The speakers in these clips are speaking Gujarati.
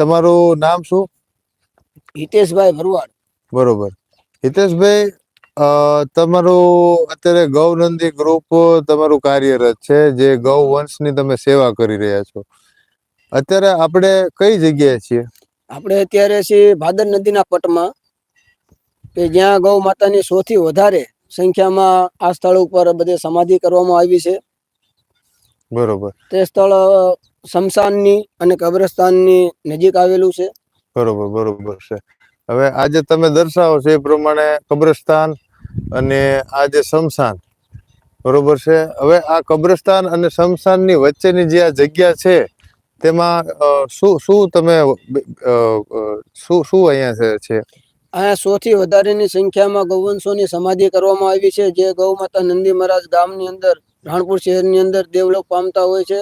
તમારું નામ શું? હિતેશભાઈ ભરવાડ. બરોબર. હિતેશભાઈ તમારું અત્યારે ગૌનંદી ગ્રુપ તમારું કાર્યરત છે જે ગૌ વંશની તમે સેવા કરી રહ્યા છો. અત્યારે આપણે કઈ જગ્યાએ છીએ? આપણે અત્યારે છીએ ભાદર નદીના પટમાં કે જ્યાં ગૌ માતાની સૌથી વધારે સંખ્યામાં આ સ્થળ ઉપર બધે સમાધિ કરવામાં આવી છે. બરોબર. તે સ્થળ શમશાનની અને કબ્રસ્તાનની નજીક આવેલું છે. બરોબર બરોબર છે. હવે આજે તમે દર્શાવો છો એ પ્રમાણે કબ્રસ્તાન અને આ જે શમશાન બરોબર છે? હવે આ કબ્રસ્તાન અને શમશાનની વચ્ચેની જે આ જગ્યા છે તેમાં શું શું તમે શું શું અહીંયા છે છે? અહીંયા સૌથી વધારેની સંખ્યામાં ગૌવંશોની સમાધિ કરવામાં આવી છે જે ગૌ માતા નંદી મહારાજ ગામની અંદર રાણપુર શહેરની અંદર દેવલોક પામતા હોય છે.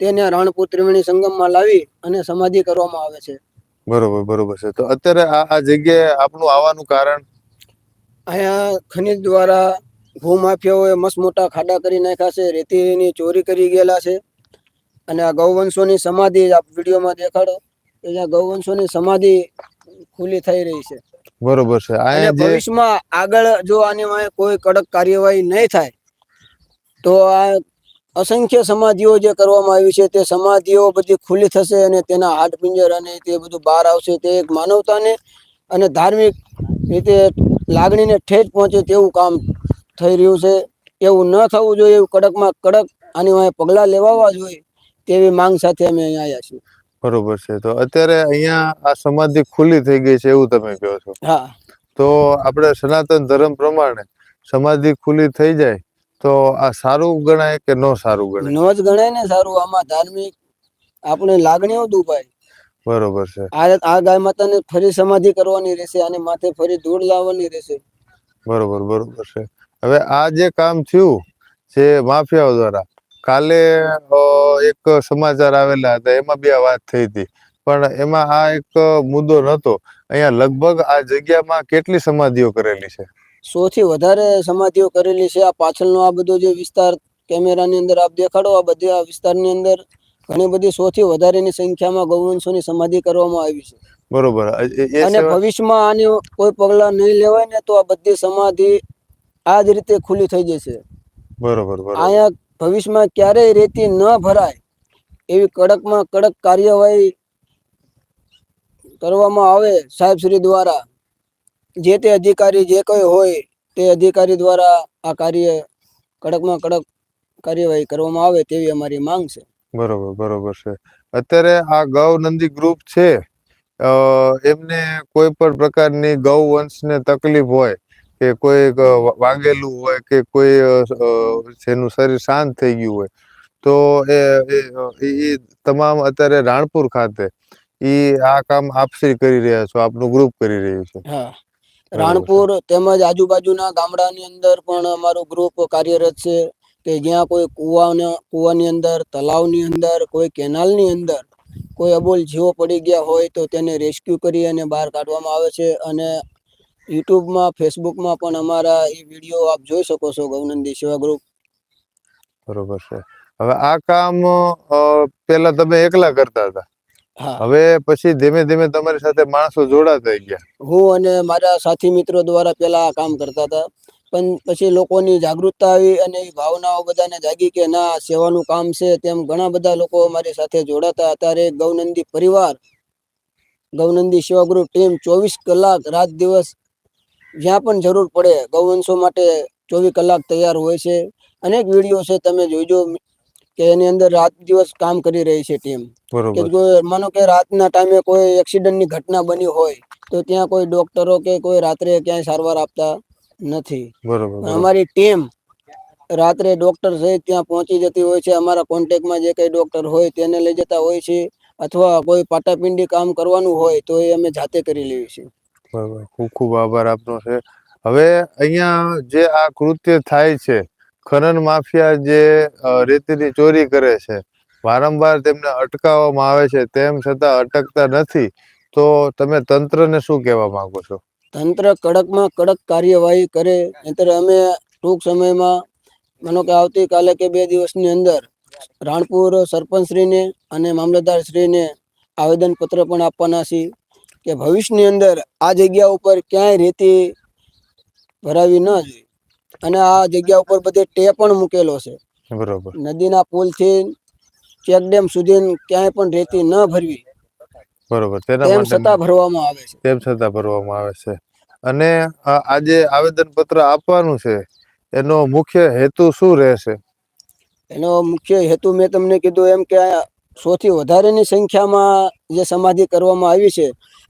તેને રાણપુર ત્રિવેણી સંગમમાં લાવી અને સમાધિ કરવામાં આવે છે. બરોબર બરોબર છે. તો અત્યારે આ આ જગ્યાએ આપનું આવવાનું કારણ? અહીંયા ખનિજ દ્વારા ભૂમાફિયાઓએ મસ્ત મોટા ખાડા કરી નાખ્યા છે રેતીની ચોરી કરી ગયેલા છે. અને આ ગૌવંશોની સમાધિ આપ વિડીયોમાં દેખાડો. જ્યાં ગૌવંશોની સમાધિ ખુલ્લી થઈ રહી છે. બરોબર છે. અને અહીંયા ભવિષ્યમાં આગળ જો આની કોઈ કડક કાર્યવાહી નહીં થાય તો આ અસંખ્ય સમાધિઓ જે કરવામાં આવી છે તે સમાધિઓ બધી ખુલ્લી થશે અને તેના હાડપિંજર અને તે બધું બહાર આવશે તે એક માનવતાને અને ધાર્મિક રીતે લાગણીને ઠેઠ પહોંચે તેવું કામ થઈ રહ્યું છે. એવું ન થવું જોઈએ એવું કડકમાં કડક આની વાંહે પગલાં લેવાવા જોઈએ તેવી માંગ સાથે અમે અહીંયા આવ્યા છીએ. બરોબર છે. તો અત્યારે અહીંયા આ સમાધિ ખુલ્લી થઈ ગઈ છે એવું તમે કહો છો. હા. તો આપણે સનાતન ધર્મ પ્રમાણે સમાધિ ખુલ્લી થઈ જાય તો આ સારું ગણાય કે ન સારું ગણાય? નો જ ગણાય ને સારું આમાં ધાર્મિક આપણે લાગણીઓ દુભાય. બરોબર છે. આ આ ગાય માતાને ફરી સમાધિ કરવાની રહેશે અને માથે ફરી ધૂળ લાવવાની રહેશે. બરોબર બરોબર છે. હવે આ જે કામ થયું છે માફિયાઓ દ્વારા કાલે એક સમાચાર આવેલા હતા એમાં બી આ વાત થઈ હતી. પણ એમાં આ એક મુદ્દો નહોતો અહીંયા લગભગ આ જગ્યામાં કેટલી સમાધિઓ કરેલી છે? સૌથી વધારે સમાધિઓ કરેલી છે. આ પાછળનો આ બધો જે વિસ્તાર કેમેરાની અંદર આપ દેખાડો આ બધી આ વિસ્તારની અંદર ઘણી બધી સૌથી વધારેની સંખ્યામાં ગૌવંશોની સમાધિ કરવામાં આવી છે. બરોબર. અને ભવિષ્યમાં આની કોઈ પગલા નહીં લેવાય ને તો આ બધી સમાધિ આ જ રીતે ખુલ્લી થઈ જશે. બરોબર. અહીંયા ભવિષ્યમાં ક્યારેય રેતી ન ભરાય એવી કડકમાં કડક કાર્યવાહી કરવામાં આવે સાહેબ શ્રી દ્વારા. જે તે અધિકારી જે કોઈ હોય તે અધિકારી દ્વારા આ કાર્ય કડકમાં કડક કાર્યવાહી કરવામાં આવે તેવી અમારી માંગ છે. બરોબર બરોબર છે. અત્યારે આ ગૌ નંદી ગ્રુપ છે એમને કોઈ પણ પ્રકારની ગૌ વંશને તકલીફ હોય કે કોઈ વાગેલું હોય કે કોઈ જેનું શરીર શાંત થઈ ગયું હોય તો એ એ- એ- એ તમામ અત્યારે રાણપુર ખાતે ઈ આ કામ આપશ્રી કરી રહ્યા છો આપનું ગ્રુપ કરી રહ્યું છે. હા. છે. રાણપુર તેમજ આજુબાજુના ગામડાની અંદર પણ અમારું ગ્રુપ કાર્યરત છે કે જ્યાં કોઈ કુવાના કુવાની અંદર તલાવની અંદર કોઈ કેનાલની અંદર કોઈ અબોલ જીવો પડી ગયા હોય તો તેને રેસ્ક્યુ કરી અને બહાર કાઢવામાં આવે છે. અને યુટ્યુબમાં ફેસબુકમાં પણ અમારા એ વીડિયો આપ જોઈ શકો છો ગૌનંદી સેવા ગ્રુપ બરોબર છે. હવે આ કામ પેલા તમે એકલા કરતા હતા? હવે પછી ધીમે ધીમે તમારી સાથે માણસો જોડાતા ગયા. હું અને મારા સાથી મિત્રો દ્વારા પેલા કામ કરતા હતા. પણ પછી લોકોની જાગૃતતા આવી અને એ ભાવનાઓ બધાને જાગી કે ના સેવાનું કામ છે તેમ ઘણા બધા લોકો મારી સાથે જોડાતા. અત્યારે ગૌનંદી પરિવાર ગૌનંદી સેવા ગ્રુપ ટીમ ચોવીસ કલાક રાત દિવસ જ્યાં પણ જરૂર પડે ગૌવંશો માટે ચોવીસ કલાક તૈયાર હોય છે. અનેક વીડિયો છે તમે જોઈજો. કે એની અંદર રાત દિવસ કામ કરી રહી છે ટીમ. કે માનો કે રાતના ટાઈમે કોઈ એક્સિડન્ટની ઘટના બની હોય તો ત્યાં કોઈ ડોક્ટરો કે કોઈ રાત્રે ક્યાંય સારવાર આપતા નથી. અમારી ટીમ રાત્રે ડોક્ટર સહિત ત્યાં પહોંચી જતી હોય છે. અમારા કોન્ટેક્ટમાં જે કઈ ડોક્ટર હોય તેને લઈ જતા હોય છે અથવા કોઈ પાટાપિંડી કામ કરવાનું હોય તો એ અમે જાતે કરી છીએ બરોબર. ખૂબ ખૂબ આભાર આપનો છે. હવે અહીંયા જે આ કૃત્ય થાય છે ખનન માફિયા જે રેતીની ચોરી કરે છે, વારંવાર તેમને અટકાવવામાં આવે છે, તેમ છતાં અટકતા નથી, તો તમે તંત્રને શું કહેવા માંગો છો? તંત્ર કડકમાં કડક કાર્યવાહી કરે, નહીતર અમે ટૂંક સમયમાં, માનો કે આવતીકાલે કે બે દિવસની અંદર, રાણપુર સરપંચશ્રીને અને મામલતદારશ્રીને આવેદન પત્ર પણ આપવાના છીએ કે ભવિષ્યની અંદર આ જગ્યા ઉપર ક્યાંય રેતી ભરાવી ન જોઈએ. અને આ જગ્યા ઉપર બધે ટે પણ મૂકેલો છે. બરોબર. નદીના પુલથી ચેક ડેમ સુધી ક્યાંય પણ રેતી ન ભરવી. બરોબર. તેના માટે છતાં ભરવામાં આવે છે. તેમ છતાં ભરવામાં આવે છે. અને આ આજે આવેદન પત્ર આપવાનું છે. એનો મુખ્ય હેતુ શું રહેશે? એનો મુખ્ય હેતુ મેં તમને કીધું એમ કે સૌથી વધારેની સંખ્યામાં જે સમાધિ કરવામાં આવી છે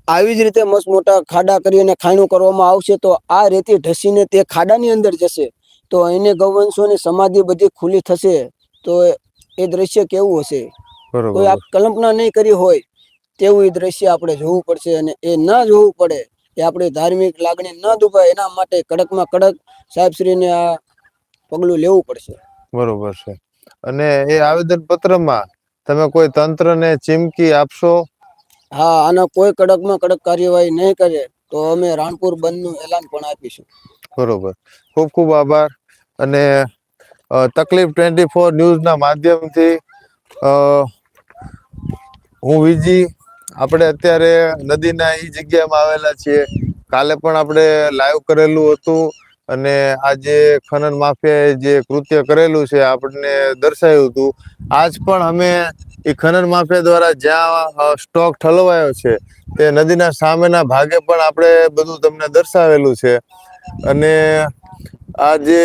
આવી જ રીતે મસ્ત મોટા ખાડા કરીને ખાણું કરવામાં આવશે તો આ રેતી ઢસીને તે ખાડાની અંદર જશે. તો એને ગૌવંશોની સમાધિ બધી ખુલ્લી થશે. તો એ દ્રશ્ય કેવું હશે? કોઈ આપ કલ્પના નહીં કરી હોય. તેવું એ દ્રશ્ય આપણે જોવું પડશે અને એ ન જોવું પડે એ આપણી ધાર્મિક લાગણી ન દુભાય એના માટે કડકમાં કડક સાહેબશ્રીને આ પગલું લેવું પડશે. બરોબર છે. અને એ આવેદન પત્રમાં તમે કોઈ તંત્રને ચીમકી આપશો? હા આના કોઈ કડકમાં કડક કાર્યવાહી નહીં કરે, તો અમે રાણપુર બંધનું એલાન પણ આપીશું. બરોબર. ખૂબ ખૂબ આભાર. અને તકલીફ ટ્વેન્ટી ફોર ન્યૂઝના માધ્યમથી હું વિજી, આપણે અત્યારે નદીના એ જગ્યામાં આવેલા છીએ. કાલે પણ આપણે લાઈવ કરેલું હતું. અને આજે ખનન માફિયાએ જે કૃત્ય કરેલું છે, આપણને દર્શાવ્યું હતું, આજ પણ અમે એ ખનન માફિયા દ્વારા જ્યાં સ્ટોક ઠલવાયો છે, તે નદીના સામેના ભાગે પણ આપણે બધું તમને દર્શાવેલું છે. અને આજે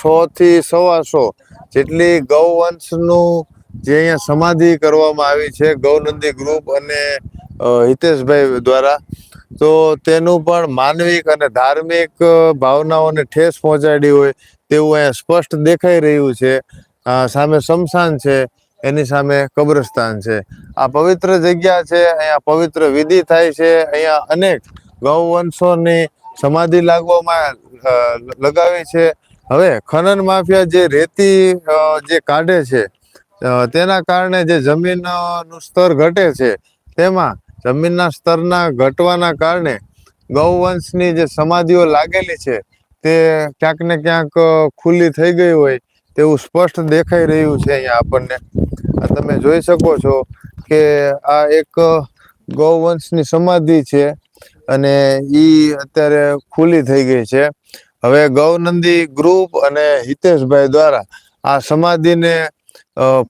સો થી સવા સો જેટલી ગૌવંશનું જે અહીંયા સમાધિ કરવામાં આવી છે, ગૌનંદી ગ્રુપ અને હિતેશભાઈ દ્વારા તો તેનું પણ માનવિક અને ધાર્મિક ભાવનાઓને ઠેસ પહોંચાડી હોય તેવું અહીંયા સ્પષ્ટ દેખાઈ રહ્યું છે. સામે શમશાન છે, એની સામે કબ્રસ્તાન છે. આ પવિત્ર જગ્યા છે, અહીંયા પવિત્ર વિધિ થાય છે, અહીંયા અનેક ગૌવંશોની સમાધિ લાગવામાં લગાવી છે. હવે ખનન માફિયા જે રેતી જે કાઢે છે તેના કારણે જે જમીનનું સ્તર ઘટે છે, તેમાં જમીનના સ્તરના ઘટવાના કારણે ગૌવંશની જે સમાધિઓ લાગેલી છે, તે ક્યાંક ને ક્યાંક ખુલ્લી થઈ ગઈ હોય તેવું સ્પષ્ટ દેખાઈ રહ્યું છે અહીંયા આપણને. આ તમે જોઈ શકો છો કે આ એક ગૌવંશની સમાધિ છે અને ઈ અત્યારે ખુલ્લી થઈ ગઈ છે. હવે ગૌનંદી ગ્રુપ અને હિતેશભાઈ દ્વારા આ સમાધિને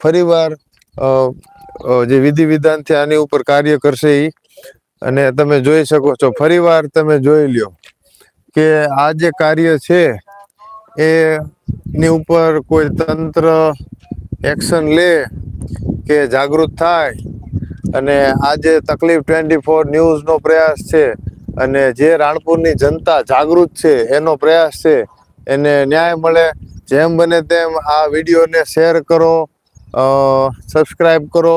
ફરીવાર જે વિધિ વિધાનથી આની ઉપર કાર્ય કરશે ઈ. અને તમે જોઈ શકો છો, ફરીવાર તમે જોઈ લ્યો કે આ જે કાર્ય છે, એ ની ઉપર કોઈ તંત્ર એક્શન લે કે જાગૃત થાય. અને આ જે તકલીફ ટ્વેન્ટી ફોર ન્યૂઝનો પ્રયાસ છે અને જે રાણપુરની જનતા જાગૃત છે, એનો પ્રયાસ છે, એને ન્યાય મળે. જેમ બને તેમ આ વિડીયોને શેર કરો સબસ્ક્રાઈબ કરો.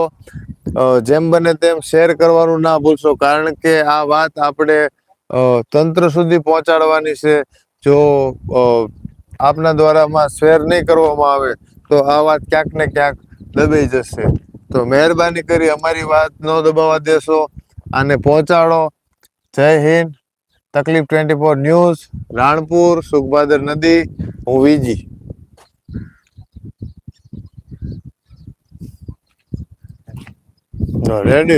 જેમ બને તેમ શેર કરવાનું ના ભૂલશો, કારણ કે આ વાત આપણે તંત્ર સુધી પહોંચાડવાની છે. જો આપના દ્વારામાં શેર નહીં કરવામાં આવે, તો આ વાત ક્યાંક ને ક્યાંક દબાઈ જશે. તો મહેરબાની કરી અમારી વાત ન દબાવવા દેશો આને પહોંચાડો. જય હિન્દ. તકલીફ twenty four news, Ranpur Sukhbhadar નદી. હું વીજી. రెడీ